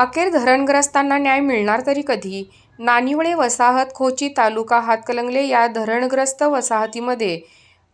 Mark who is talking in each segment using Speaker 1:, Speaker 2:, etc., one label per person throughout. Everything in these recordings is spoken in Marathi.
Speaker 1: अखेर धरणग्रस्तांना न्याय मिळणार तरी कधी? नानिवळे वसाहत खोची तालुका हातकलंगले या धरणग्रस्त वसाहतीमध्ये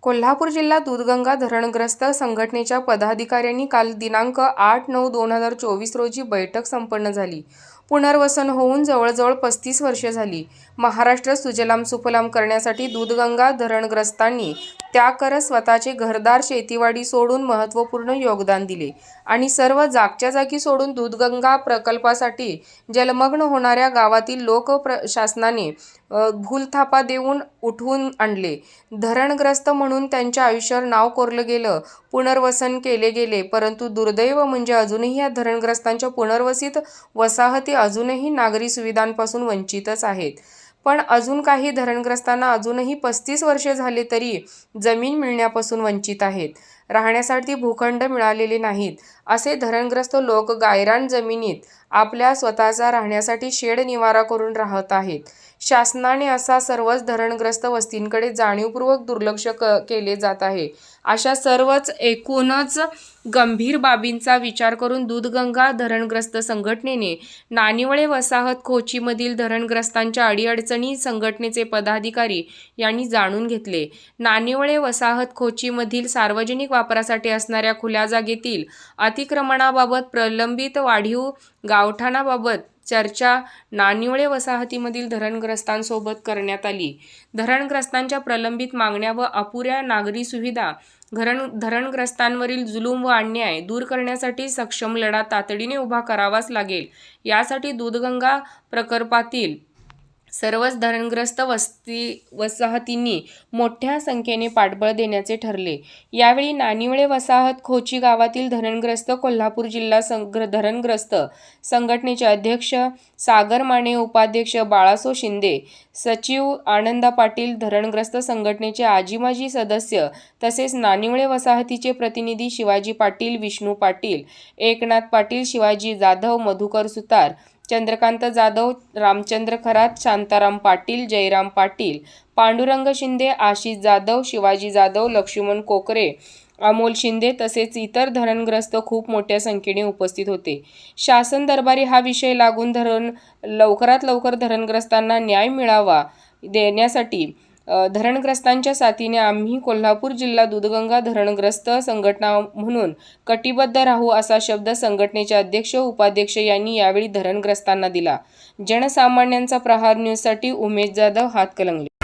Speaker 1: कोल्हापूर जिल्हा दूधगंगा धरणग्रस्त संघटनेच्या पदाधिकाऱ्यांनी काल दिनांक आठ नऊ दोन हजार चोवीस रोजी बैठक संपन्न झाली. पुनर्वसन होऊन जवळजवळ पस्तीस वर्षे झाली. महाराष्ट्र सुजलाम सुफलाम करण्यासाठी दूधगंगा धरणग्रस्तांनी त्याग करत स्वतःचे घरदार शेतीवाडी सोडून महत्त्वपूर्ण योगदान दिले आणि सर्व जागच्या जागी सोडून दूधगंगा प्रकल्पासाठी जलमग्न होणाऱ्या गावातील लोक शासनाने भूलथापा देऊन उठवून आणले. धरणग्रस्त म्हणून त्यांच्या आयुष्यावर नाव कोरलं गेलं. पुनर्वसन केले गेले. परंतु दुर्दैव म्हणजे अजूनही या धरणग्रस्तांच्या पुनर्वसित वसाहती अजूनही नागरी सुविधांपासून वंचितच आहेत. पण अजून काही धरणग्रस्तांना अजूनही पस्तीस वर्षे झाले तरी जमीन मिळण्यापासून वंचित आहेत. राहण्यासाठी भूखंड मिळालेले नाहीत. असे धरणग्रस्त लोक गायरान जमिनीत आपल्या स्वतःचा राहण्यासाठी शेड निवारा करून राहत आहेत. शासनाने असा सर्वच धरणग्रस्त वस्तींकडे जाणीवपूर्वक दुर्लक्ष क केले जात आहे. अशा सर्वच एकूणच गंभीर बाबींचा विचार करून दूधगंगा धरणग्रस्त संघटनेने नानिवळे वसाहत खोचीमधील धरणग्रस्तांच्या अडीअडचणी संघटनेचे पदाधिकारी यांनी जाणून घेतले. नानिवळे वसाहत खोचीमधील सार्वजनिक वापरासाठी असणाऱ्या खुल्या जागेतील अतिक्रमणाबाबत प्रलंबित वाढीव गावठाणाबाबत चर्चा नानिवळे वसाहतीमधील धरणग्रस्तांसोबत करण्यात आली. धरणग्रस्तांच्या प्रलंबित मागण्या व अपुऱ्या नागरी सुविधा धरण धरणग्रस्तांवरील जुलूम व अन्याय दूर करण्यासाठी सक्षम लढा तातडीने उभा करावाच लागेल. यासाठी दूधगंगा प्रकल्पातील सर्वच धरणग्रस्त वस्ती वसाहतींनी मोठ्या संख्येने पाठबळ देण्याचे ठरले. यावेळी नानिवळे वसाहत खोची गावातील धरणग्रस्त कोल्हापूर जिल्हा संग्र धरणग्रस्त संघटनेचे अध्यक्ष सागर माने उपाध्यक्ष बाळासो शिंदे सचिव आनंदा पाटील धरणग्रस्त संघटनेचे आजीमाजी सदस्य तसेच नानिवळे वसाहतीचे प्रतिनिधी शिवाजी पाटील विष्णू पाटील एकनाथ पाटील शिवाजी जाधव मधुकर सुतार चंद्रकांत जाधव रामचंद्र खरात शांताराम पाटील जयराम पाटील पांडुरंग शिंदे आशिष जाधव शिवाजी जाधव लक्ष्मण कोकरे अमोल शिंदे तसेच इतर धरणग्रस्त खूप मोठ्या संख्येने उपस्थित होते. शासन दरबारी हा विषय लागून धरण लवकरात लवकर धरणग्रस्तांना न्याय मिळावा देण्यासाठी धरणग्रस्तांच्या साथीने आम्ही कोल्हापूर जिल्हा दूधगंगा धरणग्रस्त संघटना म्हणून कटिबद्ध राहू असा शब्द संघटनेचे अध्यक्ष उपाध्यक्ष यांनी यावेळी धरणग्रस्तांना दिला. जनसामान्यांचा प्रहार न्यूजसाठी उमेश जाधव हातकलंगले.